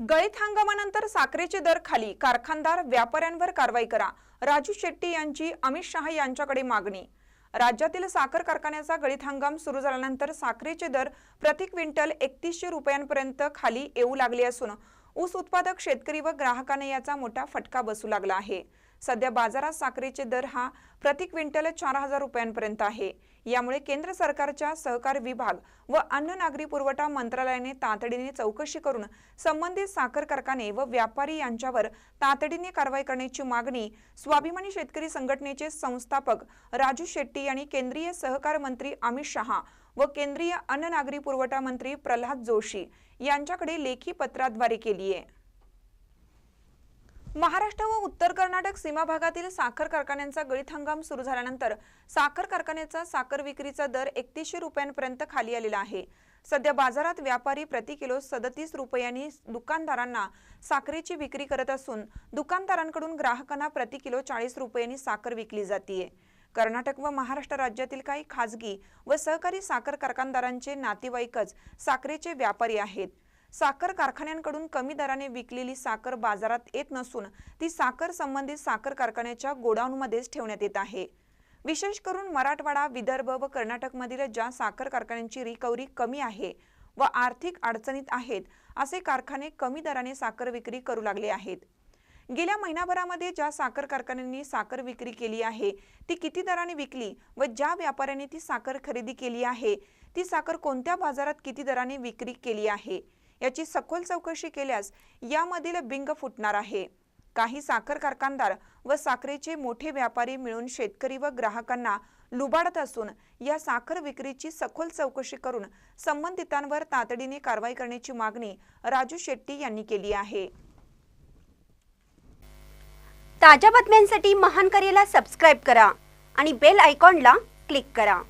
गळीत हंगामानंतर साखरेचे दर खाली. कारखानदार व्यापाऱ्यांवर कारवाई करा. राजू शेट्टी यांची अमित शहा यांच्याकडे मागणी. राज्यातील साखर कारखान्याचा गळीत हंगाम सुरू झाल्यानंतर साखरेचे दर प्रति क्विंटल एकतीसशे रुपयांपर्यंत खाली येऊ लागले असून ऊस उत्पादक शेतकरी व ग्राहकाने याचा मोठा फटका बसू लागला आहे. सध्या बाजारात साखरेचे दर हा प्रति क्विंटल चार हजार रुपयांपर्यंत आहे. यामुळे केंद्र सरकारच्या सहकार विभाग व अन्न नागरी पुरवठा मंत्रालयाने तातडीने चौकशी करून संबंधित साखर कारखाने व व्यापारी यांच्यावर तातडीने कारवाई करण्याची मागणी स्वाभिमानी शेतकरी संघटनेचे संस्थापक राजू शेट्टी यांनी केंद्रीय सहकार मंत्री अमित शहा व केंद्रीय अन्न नागरी पुरवठा मंत्री प्रल्हाद जोशी यांच्याकडे लेखी पत्राद्वारे केली आहे. महाराष्ट्र व उत्तर कर्नाटक सीमा भागातील साखर कारखान्यांचा गळीत हंगाम सुरू झाल्यानंतर साखर कारखान्याचा साखर विक्रीचा दर एकतीसशे रुपयांपर्यंत खाली आलेला आहे. सध्या बाजारात व्यापारी प्रति किलो सदतीस रुपयांनी दुकानदारांना साखरेची विक्री करत असून दुकानदारांकडून ग्राहकांना प्रति किलो चाळीस रुपयांनी साखर विकली जातीये. कर्नाटक व महाराष्ट्र राज्यातील काही खाजगी व सहकारी साखर कारखानदारांचे नातेवाईकच साखरेचे व्यापारी आहेत. साखर कारखान्यांकडून कमी दराने विकलेली साखर बाजारात येत नसून ती साखर संबंधित साखर कारखान्याच्या गोडाऊनमध्येच ठेवण्यात येत आहे. विशेष करून मराठवाडा विदर्भ व कर्नाटकमधील ज्या साखर कारखान्यांची रिकव्हरी कमी आहे व आर्थिक अडचणीत आहेत असे कारखाने कमी दराने साखर विक्री करू लागले आहेत. गेल्या महिनाभरामध्ये ज्या साखर कारखान्यांनी साखर विक्री केली आहे ती किती दराने विकली व ज्या व्यापाऱ्यांनी ती साखर खरेदी केली आहे ती साखर कोणत्या बाजारात किती दराने विक्री केली आहे? याची सखोल चौकशी केल्यास यामधील बिंग फुटणार आहे. काही साखर कारखानदार व साखरेचे मोठे व्यापारी मिळून शेतकरी व ग्राहकांना लुबाडत असून या साखर विक्रीची सखोल चौकशी करून संबंधितांवर तातडीने कारवाई करण्याची मागणी राजू शेट्टी यांनी केली आहे. ताज्या बातम्यांसाठी महान करेला सबस्क्राईब करा आणि बेल आयकॉनला क्लिक करा.